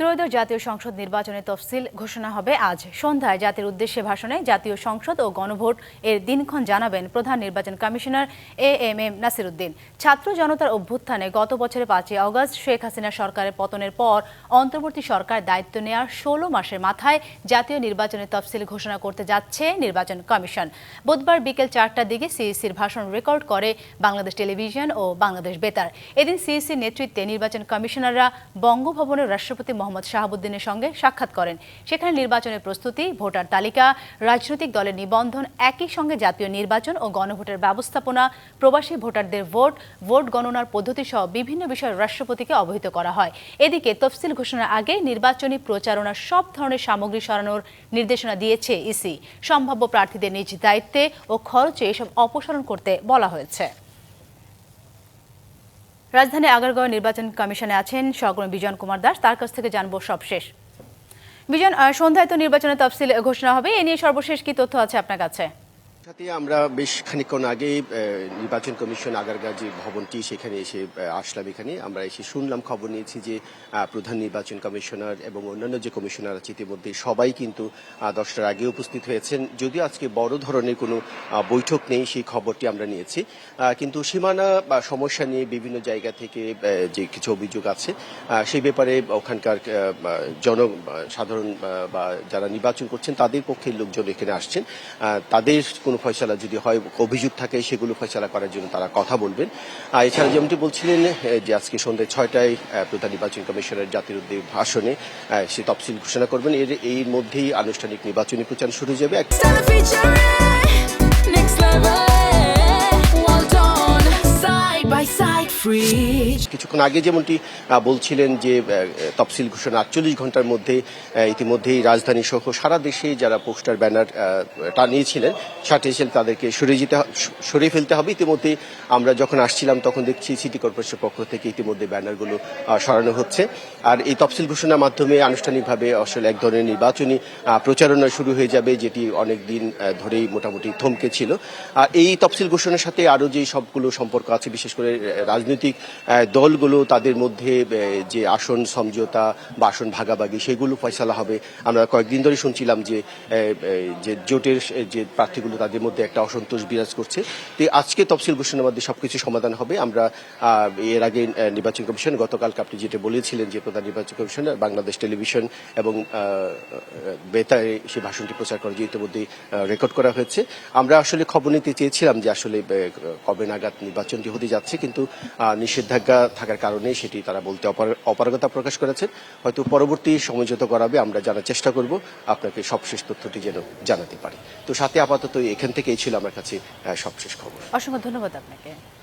ত্রয়োদশ জাতীয় সংসদ নির্বাচনের তফসিল ঘোষণা হবে আজ। সন্ধ্যায় জাতির উদ্দেশ্যে ভাষণে জাতীয় সংসদ ও গণভোট এর দিনক্ষণ জানাবেন প্রধান নির্বাচন commissioner A M M Nasiruddin. ছাত্র জনতার অভ্যুত্থানে গত বছরের পাঁচই অগস্ট শেখ হাসিনা সরকারের পতনের পর অন্তর্বর্তী সরকার দায়িত্ব নেওয়ার ষোলো মাসের মাথায় জাতীয় নির্বাচনের তফসিল ঘোষণা করতে যাচ্ছে নির্বাচন কমিশন। বুধবার বিকেল চারটার দিকে সিইসির ভাষণ রেকর্ড করে বাংলাদেশ টেলিভিশন ও বাংলাদেশ বেতার। এদিন সিইসির নেতৃত্বে নির্বাচন কমিশনাররা বঙ্গভবনের রাষ্ট্রপতি মোহাম্মদ শাহাবুদ্দিনের সঙ্গে সাক্ষাৎ করেন। সেখানে নির্বাচনের প্রস্তুতি, ভোটার তালিকা, রাজনৈতিক দলের নিবন্ধন, একই সঙ্গে জাতীয় নির্বাচন ও গণভোটের ব্যবস্থাপনা, প্রবাসী ভোটারদের ভোট ভোট গণনার পদ্ধতি সহ বিভিন্ন বিষয়ে রাষ্ট্রপতিকে অবহিত করা হয়। এদিকে তফসিল ঘোষণার আগে নির্বাচনী প্রচারণার সব ধরনের সামগ্রী সরানোর নির্দেশনা দিয়েছে ইসি। সম্ভাব্য প্রার্থীদের নিজ দায়িত্বে ও খরচে এসব অপসারণ করতে বলা হয়েছে। রাজধানী আগারগাঁও নির্বাচন কমিশনে আছেন সহকর্মী বিজন কুমার দাস। তার কাছ থেকে জানব সবশেষ বিজন সন্ধ্যায় তো নির্বাচনের তফসিল ঘোষণা হবে। এ নিয়ে সর্বশেষ কি তথ্য আছে আপনার কাছে? সাথে আমরা বেশ খানিকক্ষণ আগেই আহ, নির্বাচন কমিশন আগারগা যে ভবনটি সেখানে এসে আসলাম এখানে। আমরা এসে শুনলাম খবর নিয়েছি যে প্রধান নির্বাচন কমিশনার এবং অন্যান্য যে কমিশনার আছে ইতিমধ্যে সবাই কিন্তু দশটার আগে উপস্থিত হয়েছেন। যদিও আজকে বড় ধরনের কোনো বৈঠক নেই সেই খবরটি আমরা নিয়েছি। কিন্তু সীমানা বা সমস্যা নিয়ে বিভিন্ন জায়গা থেকে যে কিছু অভিযোগ আছে সেই ব্যাপারে ওখানকার জন সাধারণ বা যারা নির্বাচন করছেন তাদের পক্ষের লোকজন এখানে আসছেন। তাদের কোনো ফয়সালা যদি হয়, অভিযোগ থাকে, সেগুলো ফয়সালা করার জন্য তারা কথা বলবেন। আর এছাড়া যেমনটি বলছিলেন যে আজকে সন্ধ্যে ছয়টায় প্রধান নির্বাচন কমিশনের জাতির উদ্যোগ ভাষণে সে তফসিল ঘোষণা করবেন। এর, এই মধ্যেই আনুষ্ঠানিক নির্বাচনী প্রচার শুরু হয়ে যাবে। কিছুক্ষণ আগে যেমনটি বলছিলেন যে তফসিল ঘোষণা আটচল্লিশ ঘণ্টার মধ্যে ইতিমধ্যেই রাজধানী সহ সারা দেশে যারা পোস্টার ব্যানার টানিয়েছিলেন সাটিয়েছিলেন তাদেরকে সরিয়ে যেতে সরিয়ে ফেলতে হবে। ইতিমধ্যে আমরা যখন আসছিলাম তখন দেখছি সিটি কর্পোরেশনের পক্ষ থেকে ইতিমধ্যে ব্যানারগুলো সরানো হচ্ছে। আর এই তফসিল ঘোষণার মাধ্যমে আনুষ্ঠানিকভাবে আসলে এক ধরনের নির্বাচনী প্রচারণা শুরু হয়ে যাবে যেটি অনেক দিন ধরেই মোটামুটি থমকে ছিল। এই তফসিল ঘোষণার সাথে আরও যে সবগুলো সম্পর্ক আছে বিশেষ করে রাজনৈতিক আহ, দলগুলো তাদের মধ্যে যে আসন সমঝোতা বা আসন ভাগাভাগি সেগুলো ফয়সালা হবে। আমরা কয়েকদিন ধরে শুনছিলাম যে যে জোটের যে প্রার্থীগুলো তাদের মধ্যে একটা অসন্তোষ বিরাজ করছে। তো আজকে তফসিল ঘোষণার মধ্যে সবকিছু সমাধান হবে। আমরা এর আগে নির্বাচন কমিশন গতকালকে আপনি যেটা বলেছিলেন যে প্রধান নির্বাচন কমিশন বাংলাদেশ টেলিভিশন এবং বেতারে সেই ভাষণটি প্রচার করা যে ইতিমধ্যে রেকর্ড করা হয়েছে। আমরা আসলে খবর নিতে চেয়েছিলাম যে আসলে কবে নাগাদ নির্বাচনটি হতে যাচ্ছে। কিন্তু নিষেধাজ্ঞা থাকার কারণে সেটি তারা বলতে অপার- অপারগতা প্রকাশ করেছেন। হয়তো পরবর্তী সমঝোত করাবে আমরা জানার চেষ্টা করব। আপনাকে সবশেষ তথ্যটি যেন জানাতে পারি। তো সাথে আপাতত এখান থেকেই ছিল আমার কাছে সবশেষ খবর। অসংখ্য ধন্যবাদ আপনাকে।